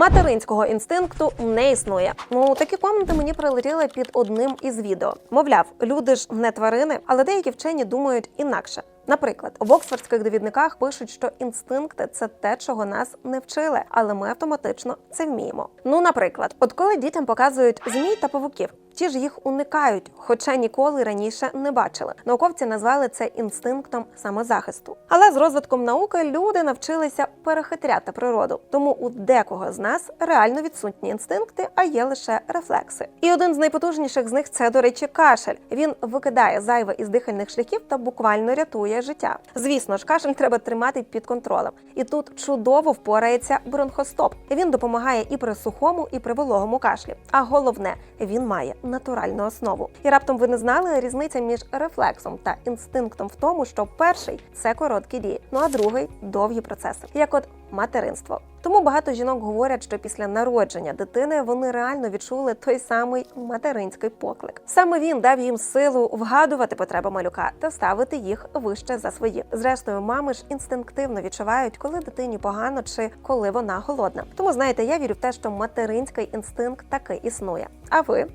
Материнського інстинкту не існує. Ну такі коменти мені прилетіли під одним із відео. Мовляв, люди ж не тварини, але деякі вчені думають інакше. Наприклад, в оксфордських довідниках пишуть, що інстинкти це те, чого нас не вчили, але ми автоматично це вміємо. Ну, наприклад, от коли дітям показують змій та павуків, ті ж їх уникають, хоча ніколи раніше не бачили. Науковці назвали це інстинктом самозахисту. Але з розвитком науки люди навчилися перехитряти природу. Тому у декого з нас реально відсутні інстинкти, а є лише рефлекси. І один з найпотужніших з них це, до речі, кашель. Він викидає зайве із дихальних шляхів та буквально рятує життя. Звісно ж, кашель треба тримати під контролем. І тут чудово впорається бронхостоп. Він допомагає і при сухому, і при вологому кашлі. А головне, він має натуральну основу. І раптом ви не знали різниця між рефлексом та інстинктом в тому, що перший це короткі дії, ну а другий довгі процеси, як от материнство. Тому багато жінок говорять, що після народження дитини вони реально відчули той самий материнський поклик. Саме він дав їм силу вгадувати потреби малюка та ставити їх вище за свої. Зрештою, мами ж інстинктивно відчувають, коли дитині погано чи коли вона голодна. Тому знаєте, я вірю в те, що материнський інстинкт таки існує. А ви